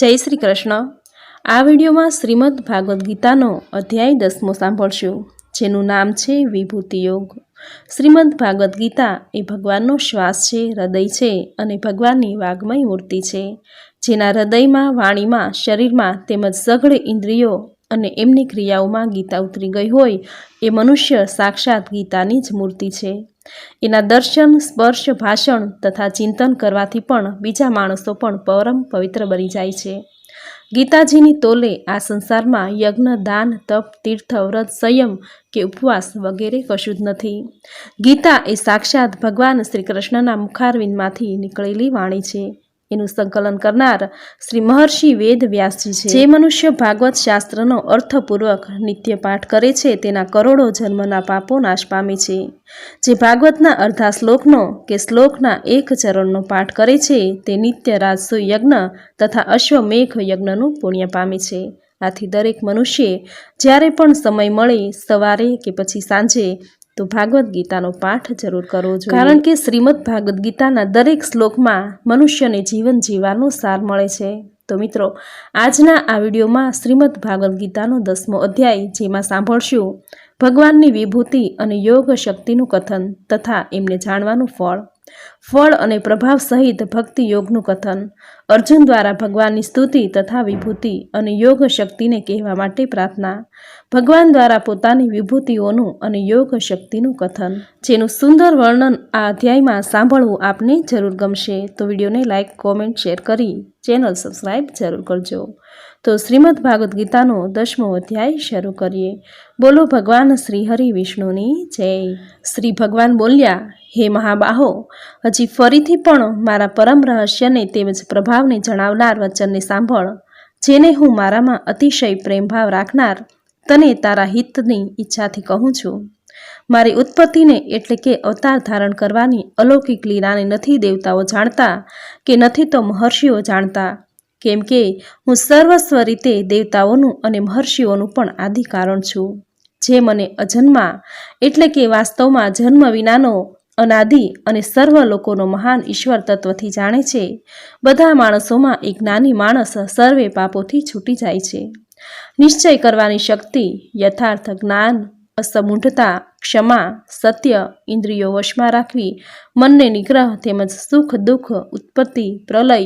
જય શ્રી કૃષ્ણ. આ વિડીયોમાં શ્રીમદ ભાગવદ્ ગીતાનો અધ્યાય દસમો સાંભળશું, જેનું નામ છે વિભૂતિ યોગ. શ્રીમદ ભાગવદ્ ગીતા એ ભગવાનનો શ્વાસ છે, હૃદય છે અને ભગવાનની વાગ્મય મૂર્તિ છે, જેના હૃદયમાં, વાણીમાં, શરીરમાં તેમજ સઘળ ઇન્દ્રિયો અને એમની ક્રિયાઓમાં ગીતા ઉતરી ગઈ હોય, એ મનુષ્ય સાક્ષાત ગીતાની જ મૂર્તિ છે. એના દર્શન, સ્પર્શ, ભાષણ તથા ચિંતન કરવાથી પણ બીજા માણસો પણ પરમ પવિત્ર બની જાય છે. ગીતાજીની તોલે આ સંસારમાં યજ્ઞ, દાન, તપ, તીર્થ, વ્રત, સંયમ કે ઉપવાસ વગેરે કશું જ નથી. ગીતા એ સાક્ષાત ભગવાન શ્રી કૃષ્ણના મુખારવિંદમાંથી નીકળેલી વાણી છે. એનું સંકલન કરનાર શ્રી મહર્ષિ વેદ વ્યાસજી છે. જે મનુષ્ય ભાગવત શાસ્ત્રનો અર્થપૂર્વક નિત્ય પાઠ કરે છે, તેના કરોડો જન્મના પાપો નાશ પામે છે. જે ભાગવતના અર્ધા શ્લોકનો કે શ્લોકના એક ચરણનો પાઠ કરે છે, તે નિત્ય રાજસુ યજ્ઞ તથા અશ્વમેઘ યજ્ઞનું પુણ્ય પામે છે. આથી દરેક મનુષ્યે જ્યારે પણ સમય મળે, સવારે કે પછી સાંજે તો ભાગવદ્ ગીતાનો પાઠ જરૂર કરવો જોઈએ. કારણ કે શ્રીમદ ભાગવદ્ ગીતાના દરેક શ્લોકમાં મનુષ્યને જીવન જીવવાનો સાર મળે છે. તો મિત્રો, આજના આ વિડીયોમાં શ્રીમદ ભાગવદ્ ગીતાનો દસમો અધ્યાય જેમાં સાંભળશું, ભગવાનની વિભૂતિ અને યોગ શક્તિનું કથન તથા એમને જાણવાનું ફળ. ફળ અને પ્રભાવ સહિત ભક્તિ યોગનું કથન. અર્જુન દ્વારા ભગવાનની સ્તુતિ તથા વિભૂતિ અને યોગ શક્તિને કહેવા માટે પ્રાર્થના. ભગવાન દ્વારા પોતાની વિભૂતિઓનું અને યોગ શક્તિનું કથન. જેનું સુંદર વર્ણન આ અધ્યાયમાં સાંભળવું આપને જરૂર ગમશે. તો વિડીયોને લાઇક કોમેન્ટ, શેર કરી ચેનલ સબસ્ક્રાઈબ જરૂર કરજો. તો શ્રીમદ ભાગવદ્ ગીતાનો દસમો અધ્યાય શરૂ કરીએ. બોલો ભગવાન શ્રી હરિ વિષ્ણુની જય. શ્રી ભગવાન બોલ્યા, હે મહાબાહો, હજી ફરીથી પણ મારા પરમ રહસ્યને તેમજ પ્રભાવને જણાવનાર વચનને સાંભળ. જેને હું મારામાં અતિશય પ્રેમભાવ રાખનાર, તને તારા હિતની ઈચ્છાથી કહું છું. મારી ઉત્પત્તિને એટલે કે અવતાર ધારણ કરવાની અલૌકિક લીલાને નથી દેવતાઓ જાણતા કે નથી તો મહર્ષિઓ જાણતા. કેમ કે હું સર્વસ્વ રીતે દેવતાઓનું અને મહર્ષિઓનું પણ આદિ કારણ છું. જે મને અજન્મા એટલે કે વાસ્તવમાં જન્મ વિનાનો અનાદિ અને સર્વ લોકોનો મહાન ઈશ્વર તત્વથી જાણે છે, બધા માણસોમાં એક નાની માણસ સર્વે પાપોથી છૂટી જાય છે. નિશ્ચય કરવાની શક્તિ, યથાર્થ જ્ઞાન, અસમૂઢતા, ક્ષમા, સત્ય, ઇન્દ્રિયો વશમાં રાખવી, મનને નિગ્રહ તેમજ સુખ દુઃખ, ઉત્પત્તિ, પ્રલય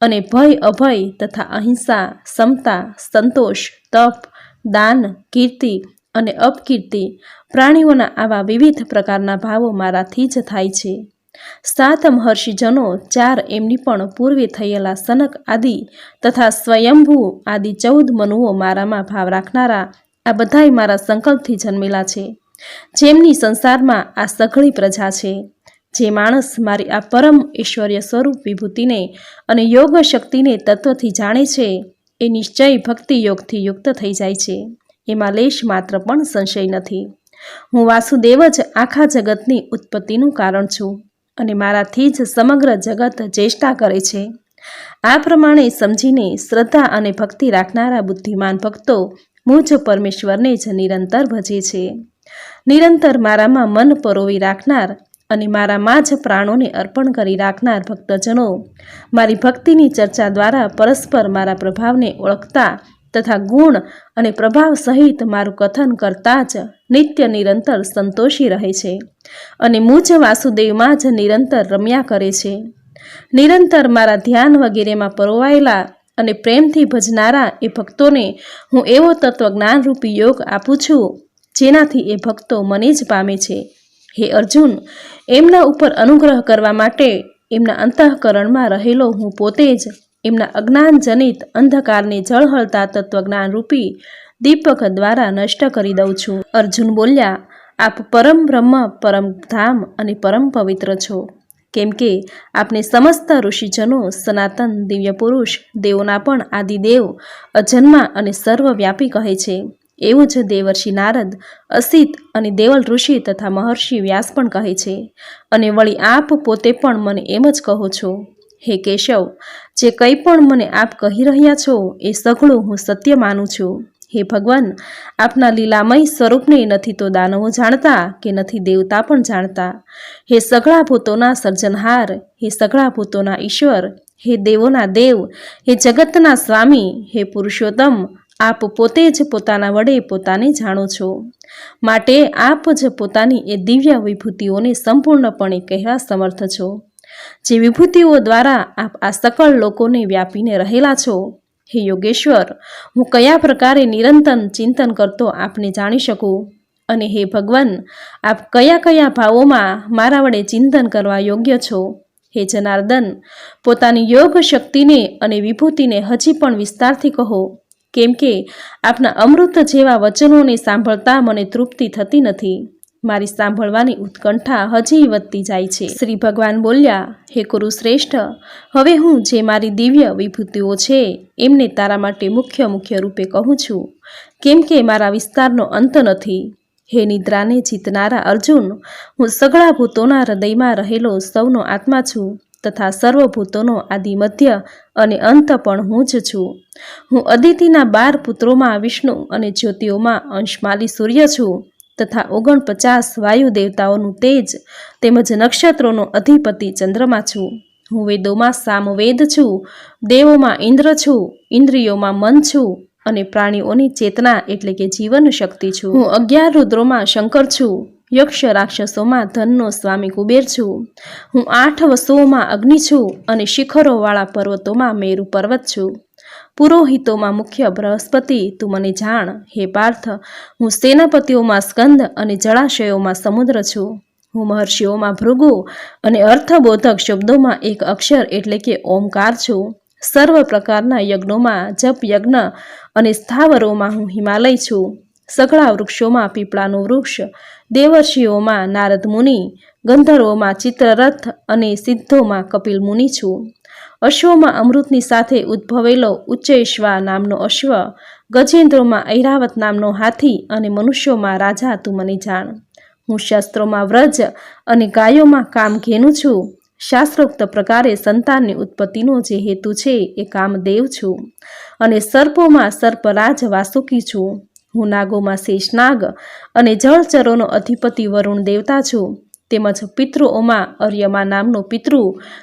અને ભય, અભય તથા અહિંસા, સમતા, સંતોષ, તપ, દાન, કીર્તિ અને અપકીર્તિ પ્રાણીઓના આવા વિવિધ પ્રકારના ભાવો મારાથી જ થાય છે. સાત મહર્ષિજનો ચાર એમની પણ પૂર્વે થયેલા સનક આદિ તથા સ્વયંભૂ આદિ ચૌદ મનુઓ મારામાં ભાવ રાખનારા આ બધાય મારા સંકલ્પથી જન્મેલા છે. જેમની સંસારમાં આ સઘળી પ્રજા છે. જે માણસ મારી આ પરમ ઐશ્વર્ય સ્વરૂપ વિભૂતિને અને યોગ શક્તિને તત્વથી જાણે છે, એ નિશ્ચય ભક્તિ યોગથી યુક્ત થઈ જાય છે. એમાં લેશ માત્ર પણ સંશય નથી. હું વાસુદેવ જ આખા જગતની ઉત્પત્તિનું કારણ છું અને મારાથી જ સમગ્ર જગત ચેષ્ટા કરે છે. આ પ્રમાણે સમજીને શ્રદ્ધા અને ભક્તિ રાખનારા બુદ્ધિમાન ભક્તો મુજ પરમેશ્વરને જ નિરંતર ભજે છે. નિરંતર મારામાં મન પરોવી રાખનાર અને મારામાં જ પ્રાણોને અર્પણ કરી રાખનાર ભક્તજનો, મારી ભક્તિની ચર્ચા દ્વારા પરસ્પર મારા પ્રભાવને ઓળખતા તથા ગુણ અને પ્રભાવ સહિત મારું કથન કરતા જ નિત્ય નિરંતર સંતોષી રહે છે અને મુજ વાસુદેવમાં જ નિરંતર રમ્યા કરે છે. નિરંતર મારા ધ્યાન વગેરેમાં પરોવાયેલા અને પ્રેમથી ભજનારા એ ભક્તોને હું એવો તત્વજ્ઞાનરૂપી યોગ આપું છું, જેનાથી એ ભક્તો મને જ પામે છે. હે અર્જુન એમના ઉપર અનુગ્રહ કરવા માટે એમના અંતઃકરણમાં રહેલો હું પોતે જ એમના અજ્ઞાનજનિત અંધકારને જળહળતા તત્વજ્ઞાનરૂપી દીપક દ્વારા નષ્ટ કરી દઉં છું. અર્જુન બોલ્યા, આપ પરમ બ્રહ્મ, પરમ ધામ અને પરમ પવિત્ર છો. કેમ કે આપને સમસ્ત ઋષિજનો, સનાતન દિવ્ય પુરુષ દેવોના પણ આદિદેવ, અજન્મા અને સર્વવ્યાપી કહે છે. એવું જ દેવર્ષિ નારદ, અસિત અને દેવલ ઋષિ તથા મહર્ષિ વ્યાસ પણ કહે છે. અને વળી આપ પોતે પણ મને એમ જ કહો છો, હે કેશવ, જે કંઈ પણ મને આપ કહી રહ્યા છો એ સઘળું હું સત્ય માનું છું. હે ભગવાન, આપના લીલામય સ્વરૂપને નથી તો દાનવો જાણતા કે નથી દેવતા પણ જાણતા. હે સઘળા ભૂતોના સર્જનહાર, હે સઘળા ભૂતોના ઈશ્વર, હે દેવોના દેવ, હે જગતના સ્વામી, હે પુરુષોત્તમ આપ પોતે જ પોતાના વડે પોતાને જાણો છો. માટે આપ જ પોતાની એ દિવ્ય વિભૂતિઓને સંપૂર્ણપણે કહેવા સમર્થ છો. જે વિભૂતિઓ દ્વારા આપ આ સકળ લોકોને વ્યાપીને રહેલા છો. હે યોગેશ્વર, હું કયા પ્રકારે નિરંતર ચિંતન કરતો આપને જાણી શકું? અને હે ભગવાન, આપ કયા કયા ભાવોમાં મારા વડે ચિંતન કરવા યોગ્ય છો? હે જનાર્દન, પોતાની યોગ શક્તિને અને વિભૂતિને હજી પણ વિસ્તારથી કહો. કેમ કે આપના અમૃત જેવા વચનોને સાંભળતા મને તૃપ્તિ થતી નથી. મારી સાંભળવાની ઉત્કંઠા હજી વધતી જાય છે. શ્રી ભગવાન બોલ્યા, હે કુરુશ્રેષ્ઠ હવે હું જે મારી દિવ્ય વિભૂતિઓ છે, એમને તારા માટે મુખ્ય મુખ્ય રૂપે કહું છું. કેમ કે મારા વિસ્તારનો અંત નથી. હે નિદ્રાને જીતનારા અર્જુન, હું સગળા ભૂતોના હૃદયમાં રહેલો સૌનો આત્મા છું. તથા સર્વભૂતોનો આદિ મધ્ય અને અંત પણ હું જ છું. હું અદિતિના બાર પુત્રોમાં વિષ્ણુ અને જ્યોતિઓમાં અંશમાલી સૂર્ય છું તથા ઓગણપચાસ વાયુ દેવતાઓનું તેજ તેમજ નક્ષત્રોનો અધિપતિ ચંદ્રમા છું. હું વેદોમાં સામવેદ છું, દેવોમાં ઇન્દ્ર છું, ઇન્દ્રિયોમાં મન છું અને પ્રાણીઓની ચેતના એટલે કે જીવન શક્તિ છું. હું અગિયાર રુદ્રોમાં શંકર છું યક્ષ રાક્ષસોમાં ધનનો સ્વામી કુબેર છું. હું આઠ વસુઓમાં અગ્નિ છું અને શિખરોવાળા પર્વતોમાં મેરુ પર્વત છું. પુરોહિતોમાં મુખ્ય બૃહસ્પતિ, તું મને જાણ, હે પાર્થ, હું સેનાપતિઓમાં સ્કંદ અને જળાશયોમાં સમુદ્ર છું. હું મહર્ષિઓમાં ભૃગુ અને અર્થબોધક શબ્દોમાં એક અક્ષર એટલે કે ઓમકાર છું. સર્વ પ્રકારના યજ્ઞોમાં જપ યજ્ઞ અને સ્થાવરોમાં હું હિમાલય છું. સઘળા વૃક્ષોમાં પીપળાનું વૃક્ષ, દેવર્ષિઓમાં નારદ મુનિ, ગંધર્વોમાં ચિત્રરથ અને સિદ્ધોમાં કપિલ મુનિ છું. અશ્વમાં અમૃતની સાથે ઉદ્ભવેલો ઉચ્ચૈશ્વા નામનો અશ્વ, ગજેન્દ્રોમાં ઐરાવત નામનો હાથી અને મનુષ્યોમાં રાજા તું મને જાણ. હું શાસ્ત્રોમાં વ્રજ અને ગાયોમાં કામ ઘેનું છું. શાસ્ત્રોક્ત પ્રકારે સંતાનની ઉત્પત્તિનો જે હેતુ છે એ કામદેવ છું. અને સર્પોમાં સર્પરાજ વાસુકી છું. હું નાગોમાં શેષનાગ અને જળચરોનો અધિપતિ વરુણ દેવતા છું. તેમજ પિતૃઓમાં અર્યમા નામનો પિતૃ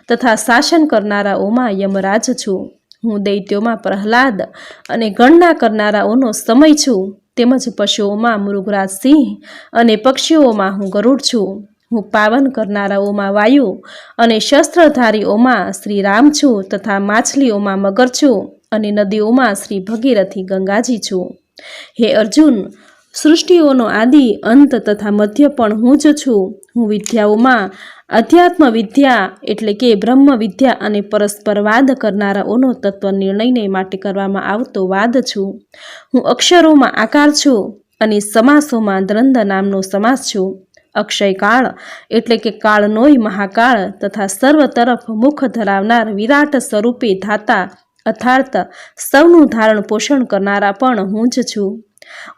તથા શાસન કરનારાઓમાં યમરાજ છું. હું દૈત્યોમાં પ્રહલાદ અને ગણના કરનારાઓનો સમય છું. તેમજ પશુઓમાં મૃગરાજ સિંહ અને પક્ષીઓમાં હું ગરુડ છું. હું પાવન કરનારાઓમાં વાયુ અને શસ્ત્રધારીઓમાં શ્રી રામ છું તથા માછલીઓમાં મગર છું અને નદીઓમાં શ્રી ભગીરથી ગંગાજી છું. હે અર્જુન, સૃષ્ટિઓનો આદિ, અંત તથા મધ્ય પણ હું જ છું. હું વિદ્યાઓમાં અધ્યાત્મ વિદ્યા એટલે કે બ્રહ્મ વિદ્યા અને પરસ્પર વાદ કરનારાઓનો તત્વ નિર્ણયને માટે કરવામાં આવતો વાદ છું. હું અક્ષરોમાં આકાર છું અને સમાસોમાં દ્રંદ નામનો સમાસ છું. અક્ષય કાળ એટલે કે કાળનોય મહાકાળ તથા સર્વ તરફ મુખ ધરાવનાર વિરાટ સ્વરૂપે ધાતા અર્થાત સૌનું ધારણ પોષણ કરનારા પણ હું જ છું.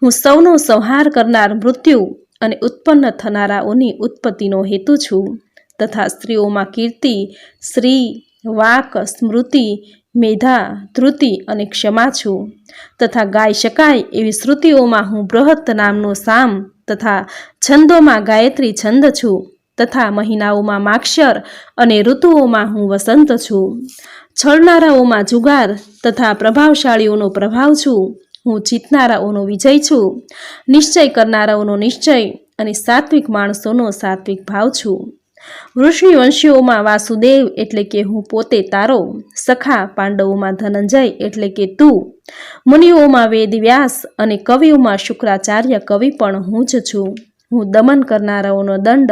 હું સૌનો સંહાર કરનાર મૃત્યુ અને ઉત્પન્ન થનારાઓની ઉત્પત્તિનો હેતુ છું. તથા સ્ત્રીઓમાં કીર્તિ, શ્રી, વાક, સ્મૃતિ, મેધા ધૃતિ અને ક્ષમા છું. તથા ગાઈ શકાય એવી શ્રુતિઓમાં હું બૃહત નામનો સામ તથા છંદોમાં ગાયત્રી છંદ છું. તથા મહિનાઓમાં માક્ષર અને ઋતુઓમાં હું વસંત છું. છળનારાઓમાં જુગાર તથા પ્રભાવશાળીઓનો પ્રભાવ છું. હું જીતનારાઓનો વિજય છું. નિશ્ચય કરનારાઓનો નિશ્ચય અને સાત્વિક માણસોનો સાત્વિક ભાવ છું. વૃષ્ણિવંશીઓમાં વાસુદેવ એટલે કે હું પોતે તારો, સખા પાંડવોમાં ધનંજય એટલે કે તું, મુનિઓમાં વેદવ્યાસ અને કવિઓમાં શુક્રાચાર્ય કવિ પણ હું જ છું. હું દમન કરનારાઓનો દંડ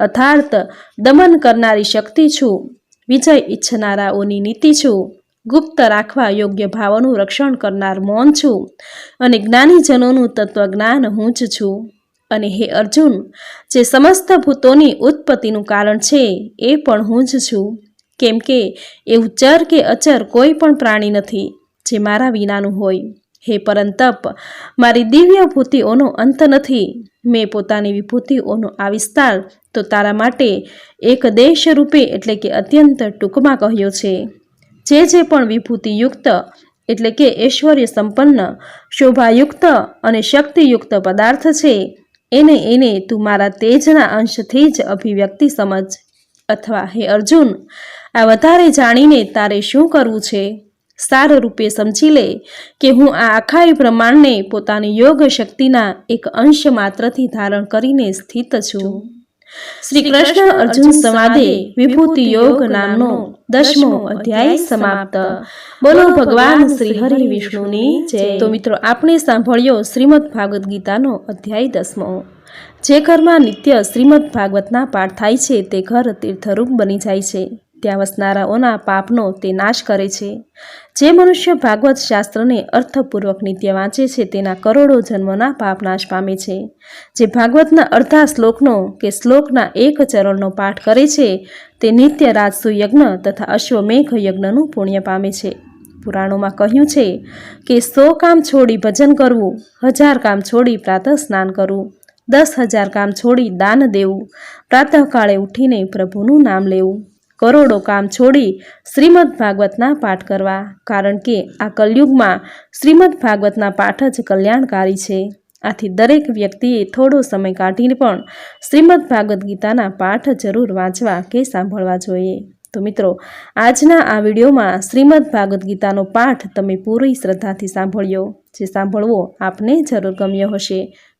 અર્થાર્થ દમન કરનારી શક્તિ છું. વિજય ઈચ્છનારાઓની નીતિ છું. ગુપ્ત રાખવા યોગ્ય ભાવોનું રક્ષણ કરનાર મૌન છું અને જ્ઞાનીજનોનું તત્વજ્ઞાન હું જ છું. અને હે અર્જુન, જે સમસ્ત ભૂતોની ઉત્પત્તિનું કારણ છે એ પણ હું જ છું. કેમ કે એવું ચર કે અચર કોઈ પણ પ્રાણી નથી જે મારા વિનાનું હોય. હે પરંતપ, મારી દિવ્ય ભૂતિઓનો અંત નથી. મેં પોતાની વિભૂતિઓનો આ વિસ્તાર તો તારા માટે એક દેશ રૂપે એટલે કે અત્યંત ટૂંકમાં કહ્યો છે. જે જે પણ વિભૂતિયુક્ત એટલે કે ઐશ્વર્ય સંપન્ન, શોભાયુક્ત અને શક્તિયુક્ત પદાર્થ છે, એને એને તું મારા તેજના અંશથી જ અભિવ્યક્તિ સમજ. અથવા, હે અર્જુન, આ વધારે જાણીને તારે શું કરવું છે? સાર રૂપે સમજી લે કે હું આ આખા બ્રહ્માંડને પોતાની યોગ શક્તિના એક અંશ માત્રથી ધારણ કરીને સ્થિત છું. શ્રી કૃષ્ણ અર્જુન સમાધે, વિભૂતિ યોગ નામનો દસમો અધ્યાય સમાપ્ત. બોલો ભગવાન શ્રી હરિ વિષ્ણુની જય. તો મિત્રો, આપણે સાંભળ્યો શ્રીમદ ભાગવત ગીતાનો અધ્યાય દસમો. જે ઘરમાં નિત્ય શ્રીમદ ભાગવતના પાઠ થાય છે, તે ઘર તીર્થરૂપ બની જાય છે. ત્યાં વસનારાઓના પાપનો તે નાશ કરે છે. જે મનુષ્ય ભાગવત શાસ્ત્રને અર્થપૂર્વક નિત્ય વાંચે છે, તેના કરોડો જન્મોના પાપ નાશ પામે છે. જે ભાગવતના અડધા શ્લોકનો કે શ્લોકના એક ચરણનો પાઠ કરે છે, તે નિત્ય રાજસુ યજ્ઞ તથા અશ્વમેઘ યજ્ઞનું પુણ્ય પામે છે. પુરાણોમાં કહ્યું છે કે સો કામ છોડી ભજન કરવું, હજાર કામ છોડી પ્રાતઃ સ્નાન કરવું, દસ હજાર કામ છોડી દાન દેવું, પ્રાતઃકાળે ઉઠીને પ્રભુનું નામ લેવું. કરોડો કામ છોડી શ્રીમદ ભાગવતના પાઠ કરવા. કારણ કે આ કલયુગમાં શ્રીમદ ભાગવતના પાઠ જ કલ્યાણકારી છે. આથી દરેક વ્યક્તિએ થોડો સમય કાઢીને પણ શ્રીમદ ભાગવદ્ ગીતાના પાઠ જરૂર વાંચવા કે સાંભળવા જોઈએ. તો મિત્રો, આજના આ વિડીયોમાં શ્રીમદ ભાગવદ્ ગીતાનો પાઠ તમે પૂરી શ્રદ્ધાથી સાંભળ્યો. જે સાંભળવો આપને જરૂર ગમ્યો હશે.